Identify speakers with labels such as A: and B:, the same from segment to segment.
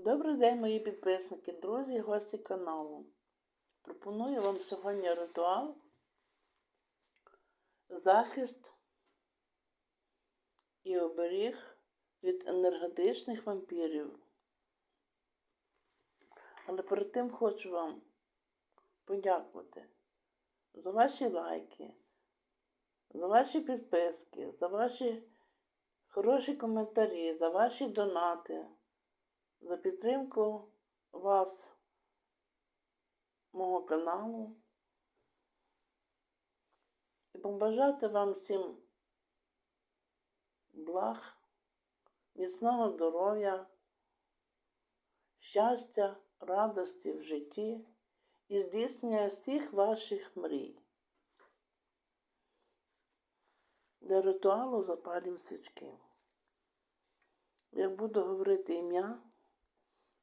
A: Добрий день, мої підписники, друзі і гості каналу. Пропоную вам сьогодні ритуал захист і оберіг від енергетичних вампірів. Але перед тим хочу вам подякувати за ваші лайки, за ваші підписки, за ваші хороші коментарі, за ваші донати за підтримку вас, мого каналу. І побажати вам всім благ, міцного здоров'я, щастя, радості в житті і здійснення всіх ваших мрій. Для ритуалу запалюємо свічки. Я буду говорити ім'я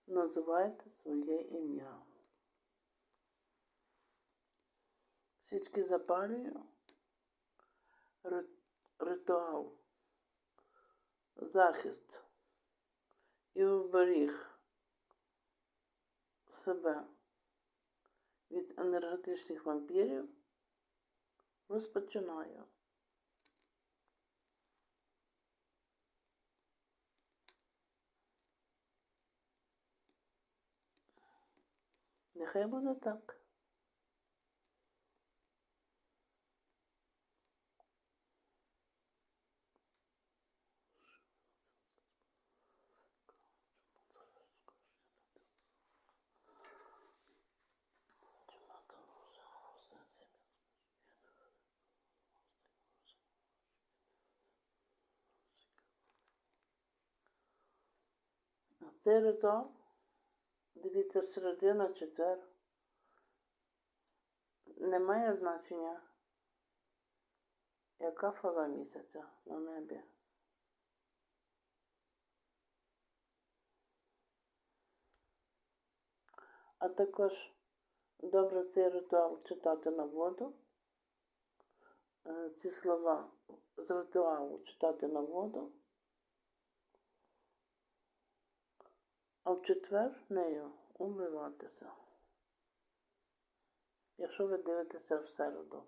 A: називайте своє ім'я. Свічки запалюю. Ритуал, захист і оберіг себе від енергетичних вампірів розпочинаю. Нехай буде так. Цей ритуал Дивіться, середина четвер. Не має значення, яка фала місяця на небі. А також добре цей ритуал читати на воду. Е, ці слова з ритуалу читати на воду. а в четвер нею умиватися. Якщо ви дивитеся в середу.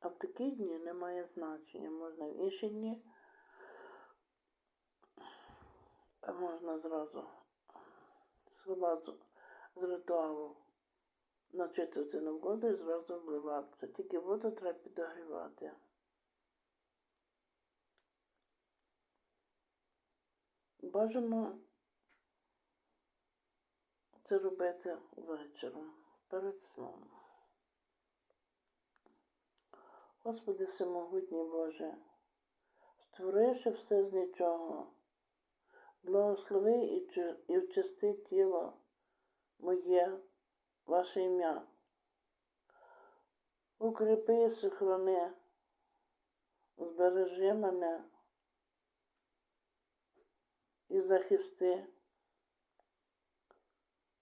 A: А в такі дні немає значення, можна в інші дні. Можна зразу слова з ритуалу начитувати на воду і зразу вливатися. Тільки воду треба підогрівати. Бажано це робити вечором перед сном. Господи Всемогутній Боже, створивши все з нічого. Благослови і вчасти тіло моє, ваше ім'я. Укріпи сохрани, збережи мене і захисти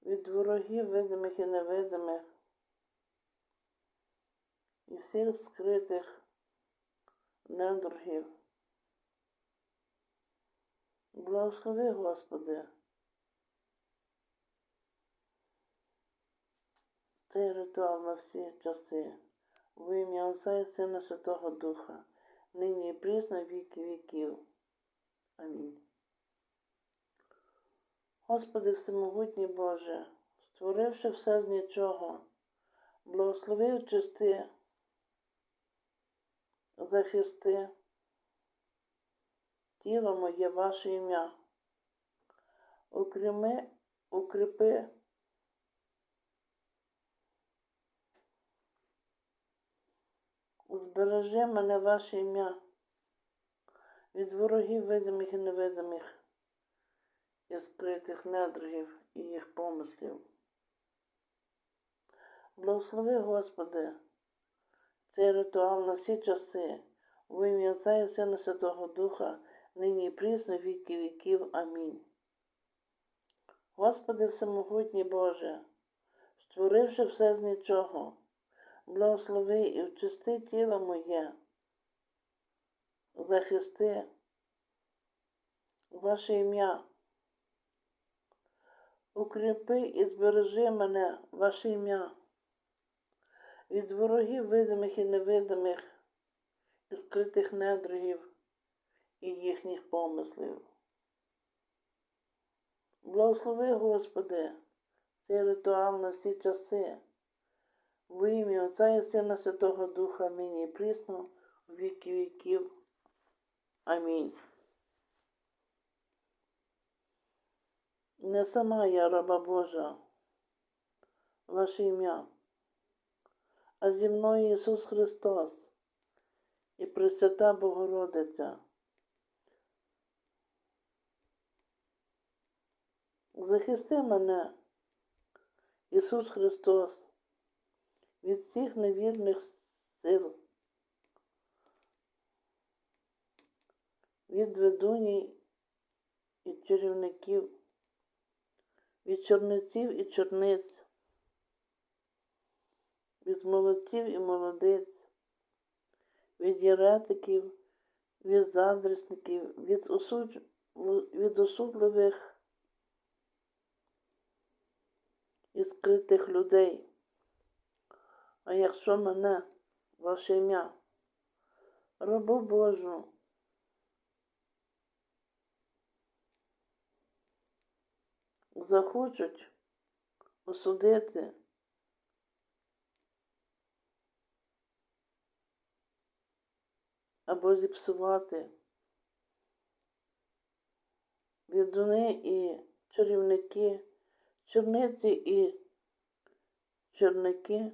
A: від ворогів видимих і невидимих і всіх скритих недругів. Благослови, Господи. Цей ритуал на всі часи, в ім'я Отця і Сина Святого Духа, нині і прісно віки віків. Амінь. Господи Всемогутній Боже, створивши все з нічого, благослови чисти, захисти тіло моє ваше ім'я. Укріпи, укріпи збережи мене ваше ім'я від ворогів видимих і невидимих, і скритих недругів і їх помислів. Благослови, Господи, цей ритуал на всі часи, в ім'я Отця і Сина Святого Духа нині і прісно віки віків. Амінь. Господи Всемогутній Боже, створивши все з нічого, благослови і вчисти тіло моє, захисти ваше ім'я. Укріпи і збережи мене, ваше ім'я, від ворогів видимих і невидимих, і скритих недругів і їхніх помислів. Благослови, Господи, цей ритуал на всі часи, в ім'я Отця і Сина Святого Духа, нині і прісно, у віки віків. Амінь. Не сама я раба Божа, ваше ім'я, а зі мною Ісус Христос і Пресвята Богородиця. Захисти мене, Ісус Христос, від всіх невірних сил, від ведуній і чарівників, від чорниців і чорниць, від молодців і молодиць, від єретиків, від заздрісників, від, осуд... від осудливих і скритих людей. А якщо мене, ваше ім'я, рабу Божу, захочуть осудити, або зіпсувати відуни і чарівники, чорниці і черники,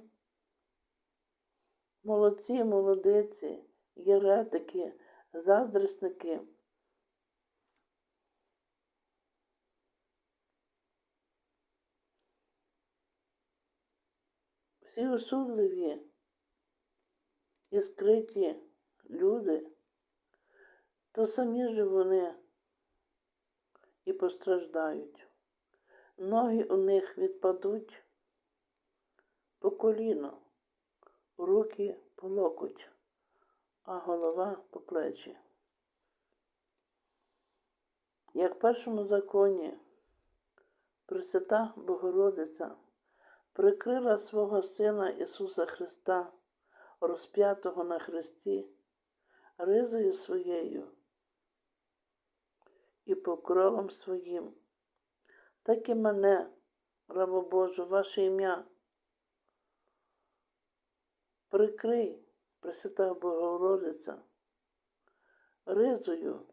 A: молодці, молодиці, єретики, заздрісники. Всі осудливі і скриті люди, то самі ж вони і постраждають. Ноги у них відпадуть по коліно, руки по локоть, а голова по плечі. Як в першому законі Пресвята Богородиця прикрила свого Сина Ісуса Христа, розп'ятого на Христі, ризою своєю і покровом своїм, так і мене, рабо Божу, ваше ім'я. Прикрий, Пресвята Богородиця, ризою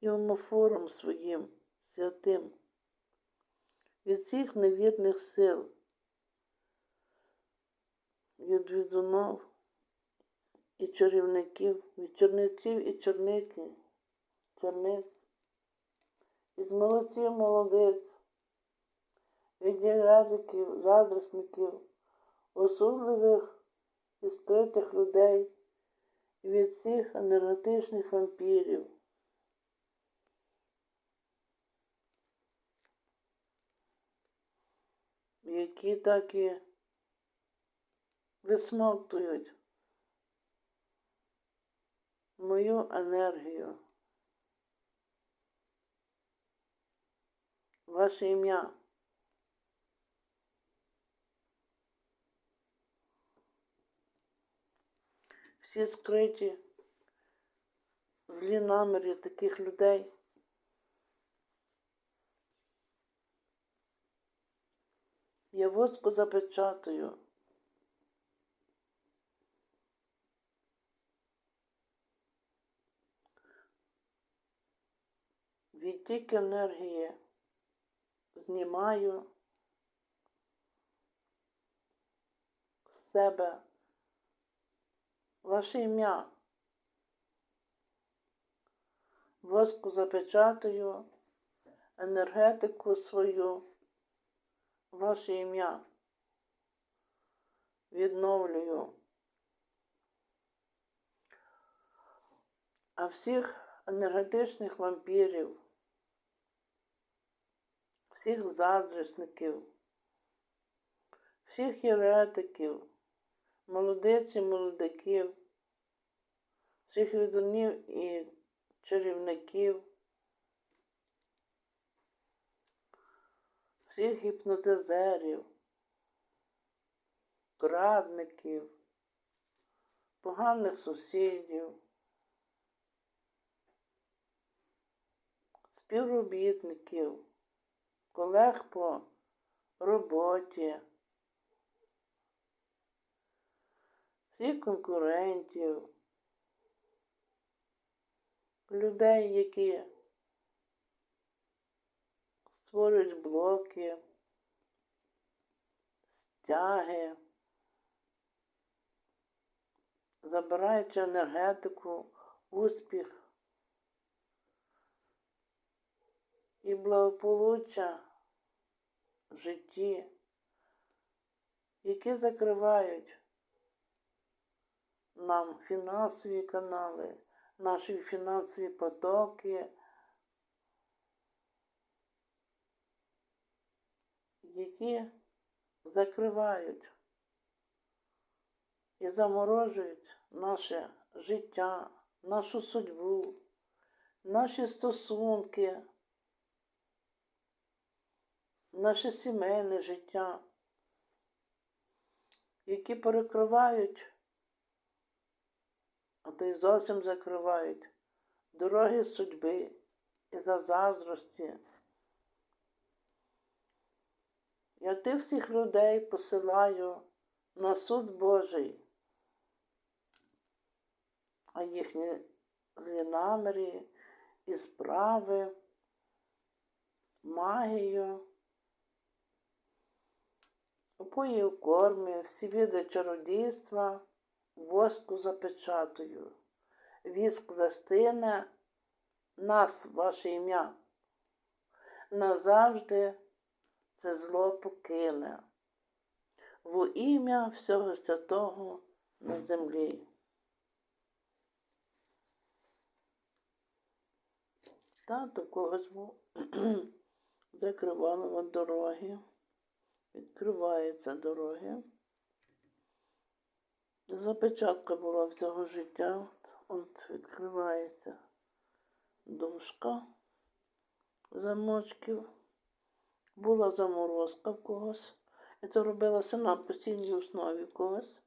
A: і омофором своїм святим від всіх невірних сил, від відунов і чарівників, від чорниців і чорники, чорниць, від молодців молодиць, від язиків, задресників, осудливих і скритих людей, і від всіх енергетичних вампірів. які так і висмоктують мою енергію, ваше ім'я. Всі скриті злі наміри таких людей. Я воску запечатаю. Відтік енергії знімаю з себе ваше ім'я. Воску запечатаю, енергетику свою ваше ім'я. Відновлюю. А всіх енергетичних вампірів, всіх заздрісників, всіх єретиків, молодиць і молодиків, всіх відунів і чарівників, всіх гіпнотизерів, крадників, поганих сусідів, співробітників, колег по роботі, всіх конкурентів, людей, які створюють блоки, стяги, забираючи енергетику, успіх і благополуччя в житті, які закривають нам фінансові канали, наші фінансові потоки. які закривають і заморожують наше життя, нашу судьбу, наші стосунки, наше сімейне життя, які перекривають, а то й зовсім закривають дороги судьби і за заздрості. Я тих всіх людей посилаю на суд Божий, а їхні злі наміри і справи, магію, опої у кормі, всі види чародійства, воску запечатую, віск застине, нас, ваше ім'я, назавжди це зло покине. Во ім'я всього святого на землі. Тато когось був дороги, відкриваються дороги. Запечатка була всього життя, от, відкривається дужка замочків. Була заморозка в когось. І це робилося на постійній основі когось.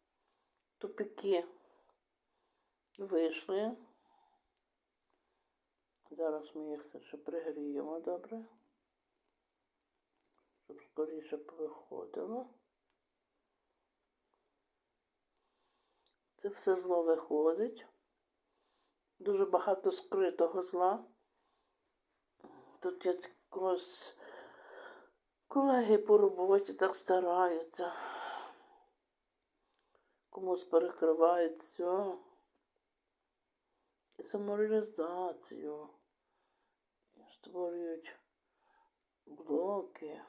A: Тупики вийшли. Зараз ми їх ще пригріємо добре, скоріше виходило. Це все зло виходить. Дуже багато скритого зла. Тут я якогось Колеги по роботі так стараються. Комусь перекривають все. І самореалізацію. Створюють блоки.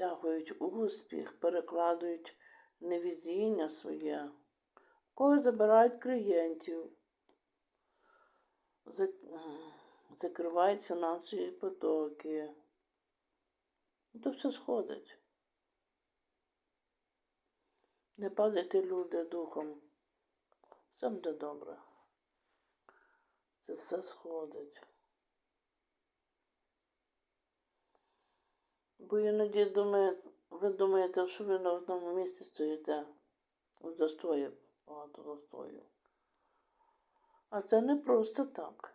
A: Стягують успіх, перекладують невізіння своє, когось забирають клієнтів закривають фінансові потоки. То все сходить. Не падайте люди духом. Все буде добре. Це все сходить. Бо іноді думає, ви думаєте, що ви на одному місці стоїте. У застої, багато застою. А це не просто так.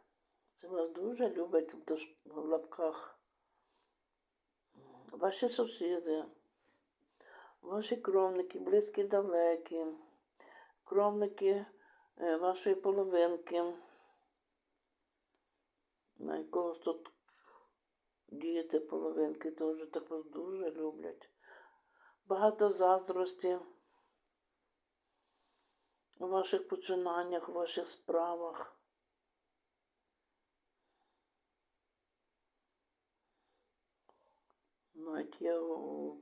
A: Це вас дуже люблять в лапках. Ваші сусіди, ваші кровники, близькі далекі, кровники е, вашої половинки, на якогось тут діти половинки теж так вас дуже люблять. Багато заздрості у ваших починаннях, у ваших справах. навіть є у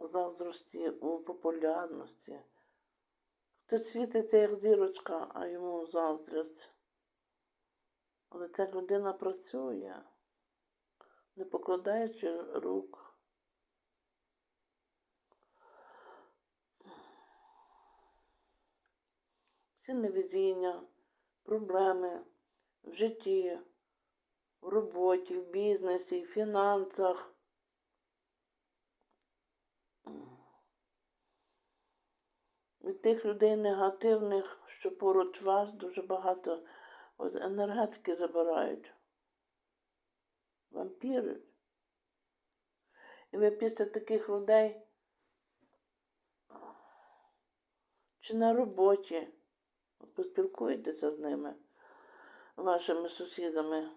A: заздрості, у популярності. Хтось світиться як зірочка, а йому заздрять. Але ця людина працює, не покладаючи рук. Всі невезіння, проблеми в житті, в роботі, в бізнесі, в фінансах. Від тих людей негативних, що поруч вас, дуже багато от енергетики забирають. Вампіри. І ви після таких людей чи на роботі от поспілкуєтеся з ними, вашими сусідами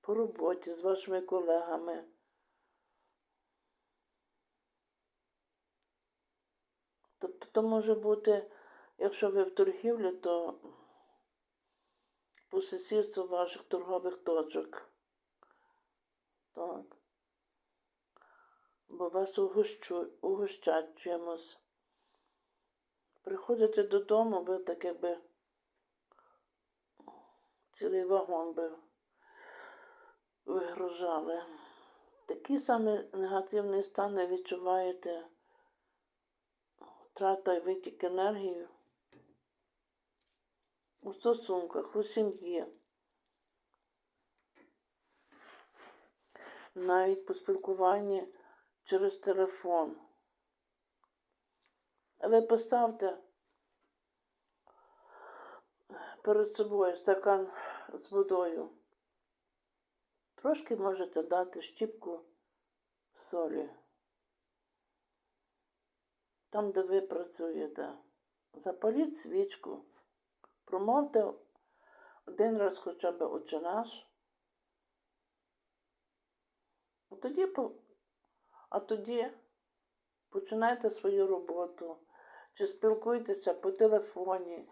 A: по роботі, з вашими колегами. То може бути, якщо ви в торгівлі, то по сусідству ваших торгових точок. Так. Бо вас угощу, угощать чимось. Приходите додому, ви так якби цілий вагон би вигружали. Такі самі негативні стани відчуваєте втрата і витік енергії у стосунках, у сім'ї. Навіть по спілкуванні через телефон. Ви поставте перед собою стакан з водою. Трошки можете дати щіпку солі. Там, де ви працюєте, запаліть свічку, промовте один раз хоча б «Отче наш. А тоді, а тоді починайте свою роботу, чи спілкуйтеся по телефоні,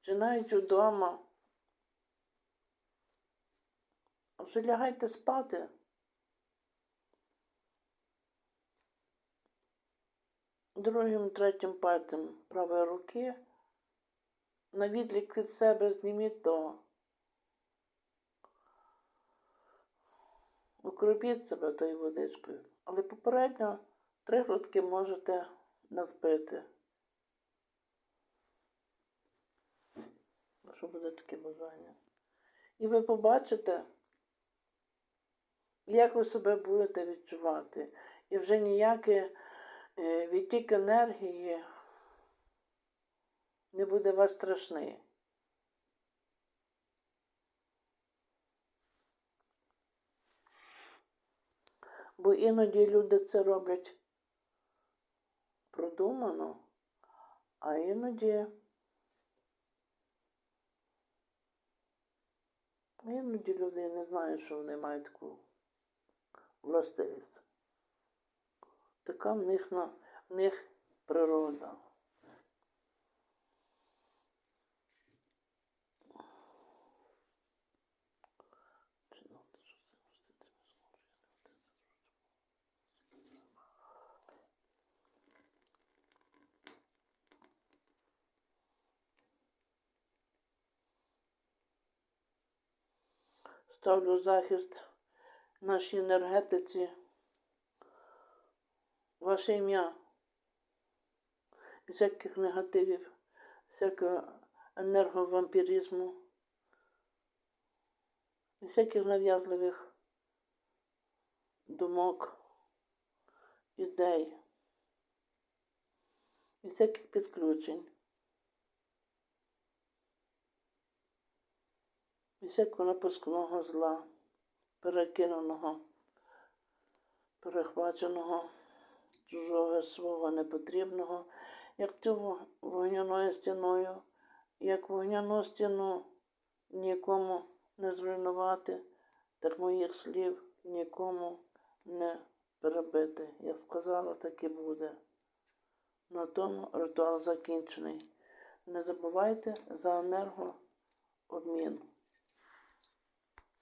A: чи навіть удома. Вже лягайте спати. Другим, третім пальцем правої руки на відлік від себе зніміть то. Укропіть себе тою водичкою, але попередньо три глотки можете навпити. Якщо буде таке бажання. І ви побачите, як ви себе будете відчувати. І вже ніяке відтік енергії не буде вас страшний. Бо іноді люди це роблять продумано, а іноді іноді люди не знають, що вони мають таку властивість. Така в них, на, в них природа. Ставлю захист нашій енергетиці. Ваше ім'я. Всяких негативів, всякого енерговампіризму, всяких нав'язливих думок, ідей, і всяких підключень. І всякого напускного зла, перекиненого, перехваченого, чужого свого непотрібного, як цю вогняною стіною, як вогняну стіну нікому не зруйнувати, так моїх слів нікому не перебити. Я сказала, так і буде. На тому ритуал закінчений. Не забувайте за енергообмін.